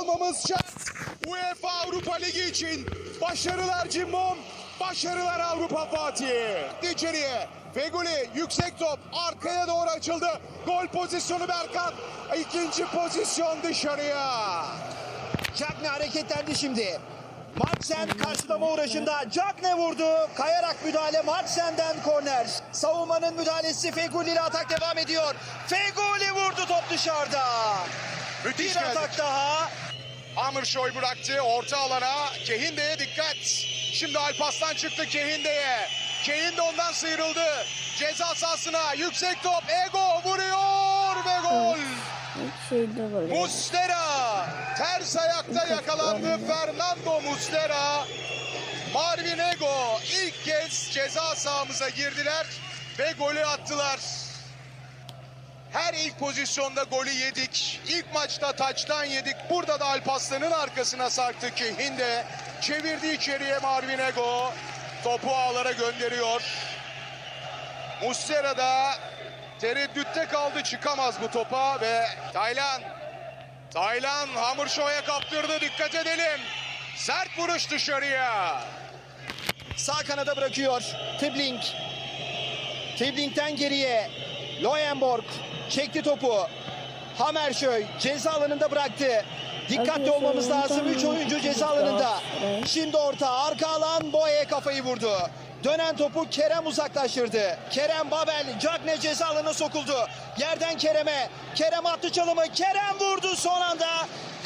almamız şart. UEFA Avrupa Ligi için başarılar Cimbom, başarılar Avrupa Fatih. İçeriye Feguli yüksek top arkaya doğru açıldı. Gol pozisyonu Berkan. İkinci pozisyon dışarıya. Cagne hareketlendi şimdi. Martsen karşılama uğraşında Cagne vurdu. Kayarak müdahale Martsen'den korner. Savunmanın müdahalesi Feguli ile atak devam ediyor. Feguli vurdu top dışarıda. Müthiş Bir geldik. atak daha. Hammerşoy bıraktı orta alana. Kehinde'ye dikkat. Şimdi Alpaslan çıktı Kehinde'ye. Kehinde ondan sıyrıldı. Ceza sahasına yüksek top. Ego vuruyor ve gol. Muslera ters ayakta yakalandı Fernando Muslera. Marvin Ego ilk kez ceza sahamıza girdiler ve golü attılar. Her ilk pozisyonda golü yedik. İlk maçta taçtan yedik. Burada da Alpaslan'ın arkasına sarktı ki Hinde çevirdi içeriye Marvin Ego. Topu ağlara gönderiyor. Muslera da tereddütte kaldı çıkamaz bu topa ve Taylan Taylan Hamurşo'ya kaptırdı dikkat edelim. Sert vuruş dışarıya. Sağ kanada bırakıyor. Tibling. Tibling'den geriye. Loyenborg çekti topu. Hammerşöy ceza alanında bıraktı. Dikkatli olmamız lazım. 3 ondan oyuncu ceza alanında. Şimdi orta. Arka alan Boye kafayı vurdu. Dönen topu Kerem uzaklaştırdı. Kerem Babel Cagne ceza alanına sokuldu. Yerden Kerem'e. Kerem attı çalımı. Kerem vurdu son anda.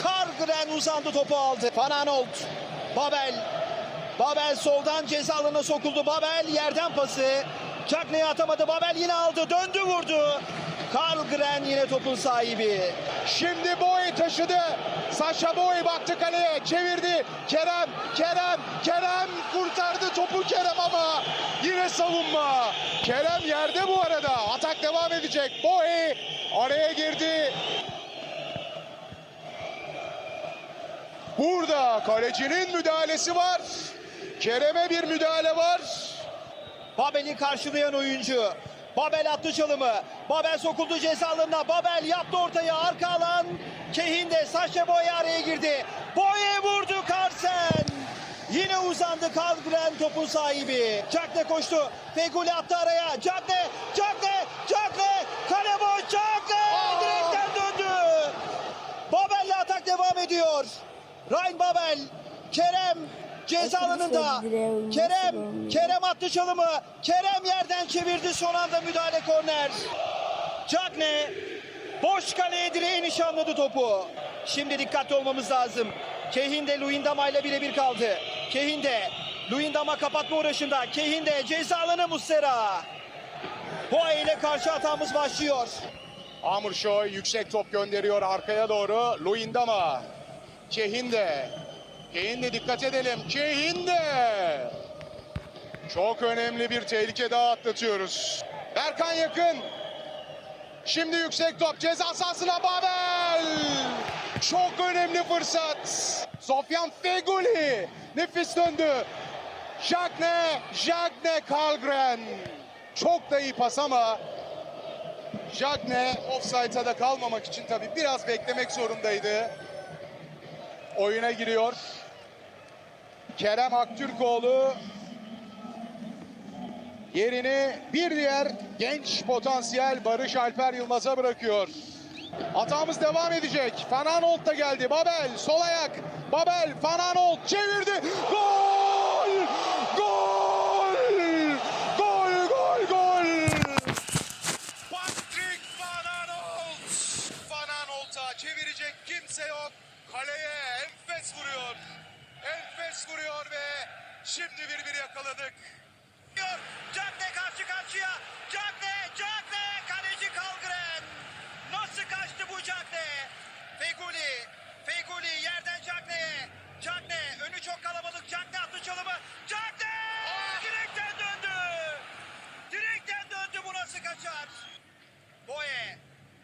Kargren uzandı topu aldı. Fananolt. Babel Babel soldan ceza alanına sokuldu. Babel yerden pası. Cagney'e atamadı. Babel yine aldı. Döndü vurdu. Karlgren yine topun sahibi. Şimdi Boy taşıdı. Saşa Boy baktı kaleye çevirdi. Kerem, Kerem, Kerem kurtardı topu Kerem ama yine savunma. Kerem yerde bu arada. Atak devam edecek. Boy araya girdi. Burada kalecinin müdahalesi var. Kerem'e bir müdahale var. Babel'i karşılayan oyuncu. Babel attı çalımı. Babel sokuldu ceza alanına. Babel yaptı ortaya. Arka alan. Kehinde Saşa Boye araya girdi. Boye vurdu Karsen. Yine uzandı Karlgren topun sahibi. Cagne koştu. Feguli attı araya. Cagne, Cagne, Cagne. Kale boş. Cagne direkten döndü. Babel'le atak devam ediyor. Ryan Babel. Kerem ceza alanında. Kerem. Kerem attı çalımı. Kerem yerden çevirdi son anda müdahale korner. Cagne boş kaleye direğe nişanladı topu. Şimdi dikkatli olmamız lazım. Kehinde Luindama ile birebir kaldı. Kehinde Luindama kapatma uğraşında. Kehinde ceza alanı Muslera. İle karşı hatamız başlıyor. Amurşoy yüksek top gönderiyor arkaya doğru. Luindama. Kehinde. Kehinde dikkat edelim. Kehinde. Çok önemli bir tehlike daha atlatıyoruz. Berkan yakın. Şimdi yüksek top ceza sahasına Babel. Çok önemli fırsat. Sofyan Feguli. Nefis döndü. Jagne, Jagne Karlgren. Çok da iyi pas ama Jagne offside'a da kalmamak için tabii biraz beklemek zorundaydı. Oyuna giriyor. Kerem Aktürkoğlu yerini bir diğer genç potansiyel Barış Alper Yılmaz'a bırakıyor. Hatamız devam edecek. Fananolt da geldi. Babel sol ayak. Babel Fananolt çevirdi. Gol! Gol! Gol gol gol! Patrick Van Aanholt. Van Aanholt'a çevirecek kimse yok. Kaleye enfes vuruyor. Enfes vuruyor ve şimdi bir bir yakaladık. Cagne karşı karşıya. Cagne, Cagne, kaleci Kalgren. Nasıl kaçtı bu Cagne? Feguli, Feguli yerden Cagne'ye. Cagne, önü çok kalabalık. Cagne attı çalımı. Cagne! Direkten döndü. Direkten döndü bu nasıl kaçar? Boye,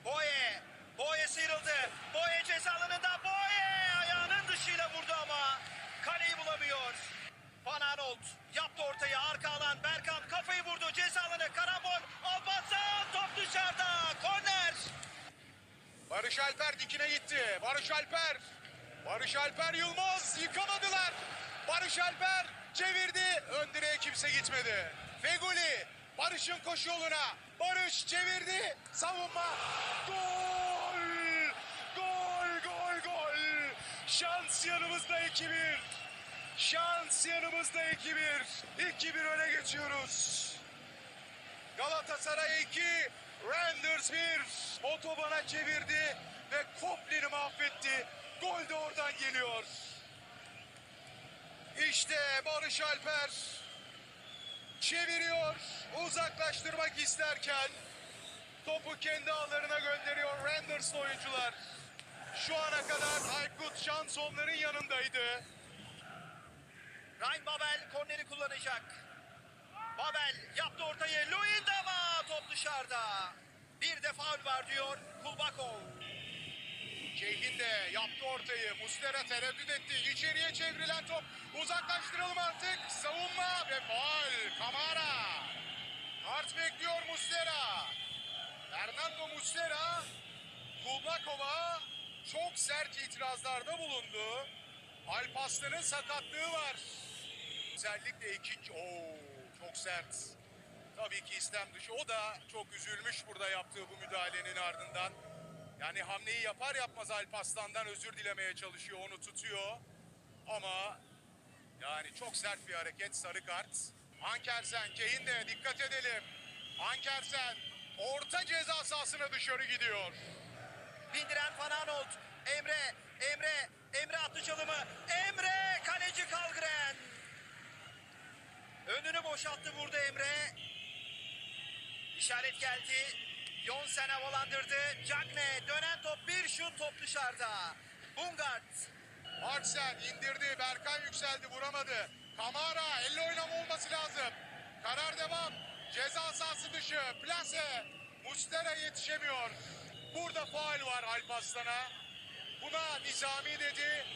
Boye, Boye sıyrıldı. Boye ceza alanında. Boye ayağının dışıyla vurdu ama kaleyi bulamıyor. Van Aanholt yaptı ortaya arka alan Berkan kafayı vurdu ceza alanı karambol Alparslan top dışarıda korner Barış Alper dikine gitti. Barış Alper Barış Alper Yılmaz yıkamadılar. Barış Alper çevirdi. Ön direğe kimse gitmedi. Feguli Barış'ın koşu yoluna. Barış çevirdi. Savunma. Gol! Gol, gol, gol. Şans yanımızda 2-1. Şans yanımızda 2-1. 2-1 öne geçiyoruz. Galatasaray 2, Randers 1. Otobana çevirdi ve Koplin'i mahvetti. Gol de oradan geliyor. İşte Barış Alper çeviriyor. Uzaklaştırmak isterken topu kendi ağlarına gönderiyor Randers oyuncular. Şu ana kadar Aykut Şans onların yanındaydı. Ryan Babel korneri kullanacak. Babel yaptı ortayı. Luyendama top dışarıda. Bir de faul var diyor Kulbakov. Keyfin de yaptı ortayı. Muslera tereddüt etti. İçeriye çevrilen top. Uzaklaştıralım artık. Savunma ve faul. Kamara. Kart bekliyor Muslera. Fernando Muslera Kulbakov'a çok sert itirazlarda bulundu. Alpaslan'ın sakatlığı var. Özellikle ikinci... Oo, çok sert. Tabii ki istem dışı. O da çok üzülmüş burada yaptığı bu müdahalenin ardından. Yani hamleyi yapar yapmaz Alparslan'dan özür dilemeye çalışıyor. Onu tutuyor. Ama yani çok sert bir hareket. Sarı kart. Ankersen, Kehin de dikkat edelim. Ankersen orta ceza sahasına dışarı gidiyor. Bindiren Fananolt. Emre, Emre, Emre attı çalımı. Emre, kaleci Kalgren. Önünü boşalttı burada Emre. İşaret geldi. Jonsen havalandırdı. Cagne dönen top bir şut top dışarıda. Bungart. Marcel indirdi. Berkan yükseldi. Vuramadı. Kamara. Elle oynama olması lazım. Karar devam. Ceza sahası dışı. Plase. Mustera yetişemiyor. Burada faul var Alparslan'a. Buna Nizami dedi.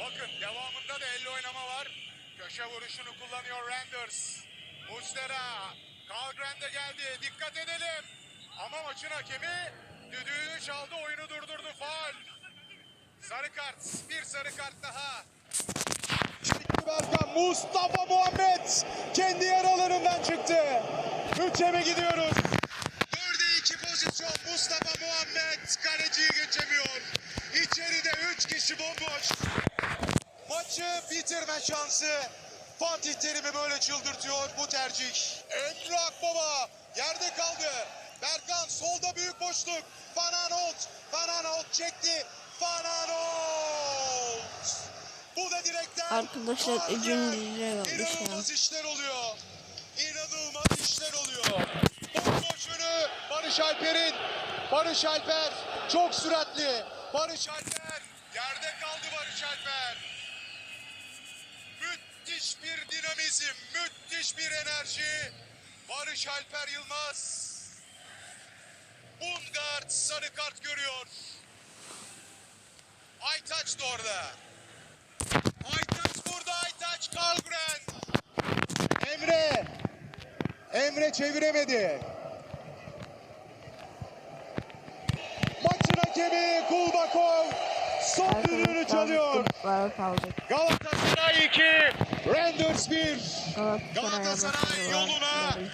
Bakın devamında da elle oynama var. Köşe vuruşunu kullanıyor Randers. Mustera. Kalgren de geldi. Dikkat edelim. Ama maçın hakemi düdüğünü çaldı. Oyunu durdurdu. Faul. Sarı kart. Bir sarı kart daha. Berkan Mustafa Muhammed kendi yaralarından çıktı. Üçe mi gidiyoruz? Dörde iki pozisyon Mustafa Muhammed kaleciyi geçemiyor. İçeride üç kişi bomboş. Maçı bitirme şansı. Fatih Terim'i böyle çıldırtıyor bu tercih. Emre Akbaba yerde kaldı. Berkan solda büyük boşluk. Fananolt. Fananolt çekti. Fananolt. Bu da direkten. Arkadaşlar. Ecin oldu şu an. İnanılmaz işler oluyor. İnanılmaz işler oluyor. Bomboş önü Barış Alper'in. Barış Alper çok süratli. Barış Alper yerde kaldı Barış Alper. Dinamizm, müthiş bir enerji. Barış Alper Yılmaz. Bungard sarı kart görüyor. Aytaç da orada. Aytaç burada Aytaç Kalgren. Emre. Emre çeviremedi. Maçın hakemi Kulbakov son düdüğünü çalıyor. Galatasaray 2, Randers 1. Galatasaray'a Galatasaray yoluna.